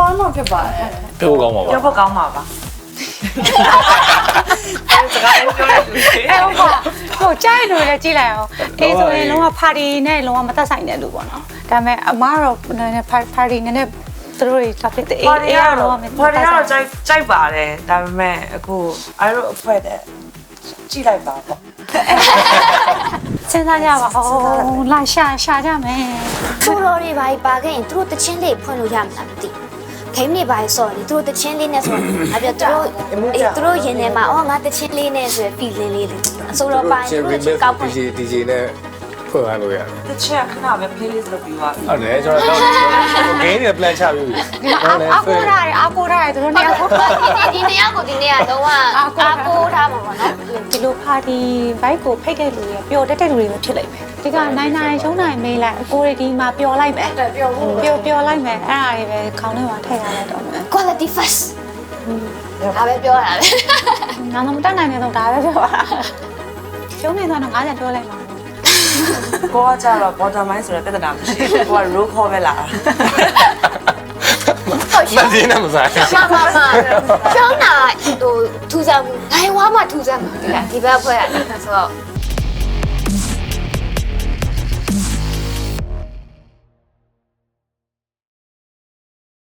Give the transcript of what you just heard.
fun တော့ဖြစ်ပါတယ်ပြောကောင်းပါပါပြောဖို့ကောင်းပါပါအဲစကားပြောရတူတယ်အဲဟုတ်ပါဟိုကြားရလို့လည်းကြည့်လိုက်အောင်အေးဆိုရင်လုံးဝ party နဲ့လုံးဝမသက်ဆိုင်တဲ့လူပေါ့နော်ဒါပေမဲ့အမားတော့နည်းနည်း party နည်းနည်းသူတို့တွေ topic အေးပါရီအေးကတော့တော့လုံးဝမပါရီကတော့ကြိုက်ကြိုက်ပါတယ်ဒါပေမဲ့အခုအဲ့လိုအဖွဲ့တဲ့ကြည့်လိုက်ပါပေါ့စဉ်းစားကြပါဦးလာရှာရှာကြမယ်ချိုးတော်တွေပါပါခဲ့ရင်သူတို့တချင်းလေးဖွင့်လို့ရမှာမသိ ဂိမ်းတွေပါဆော်လေသူတို့တချင်းလေးနဲ့ဆိုတော့အပြသူတို့အေးသူတို့ရင်ထဲမှာအော်ငါတချင်းလေးနဲ့ဆိုရယ် feeling လေးလေအစိုးရပိုင်းသူတို့ချင်းကောက်ဖွင့် DJ DJ နဲ့ဖွင့်ရလို့ရတယ်တစ်ချက်ခဏပဲ playlist လုပ်ပြီးသွားပြီဟုတ်တယ်ကျွန်တော်တော့ game တွေ plan ချပြီးပြီအာအာကိုရတယ်အာကိုရတယ်သူတို့နေရာကိုဒီနေရာကိုဒီနေရာတော့အာကိုထားမှာပေါ့နော် ဒီလို party vibe ကိုဖိတ်တဲ့လူတွေပျော်တတ်တဲ့လူတွေပဲဖြစ်လိမ့်မယ်ဒီကနိုင်နိုင်ရှုံးနိုင်မေးလိုက်အကိုရီဒီမှာပျော်လိုက်မယ်ပျော်ပျော်ပျော်လိုက်မယ်အဲ့ဒါတွေပဲခေါင်းထဲမှာထည့်ရလိုက်တော့မယ် quality first ဒါပဲပြောတာပဲနောက်တော့မတက်နိုင်တဲ့တော့ဒါပဲပြောတာရှုံးနေတော့90ပြောလိုက်ပါကိုကကြတော့ border line ဆိုတဲ့ပြဿနာမရှိဘူးကိုက roll call ပဲလာတာ ဟုတ်ရှမင်းင်းနဲ့မဆိုင်မမမရှောင်းတာဟိုထူစားမှုနိုင်ဝါမှထူစားမှာဒီကဒီဘက်ဖွဲ့ရတယ်ဆိုတော့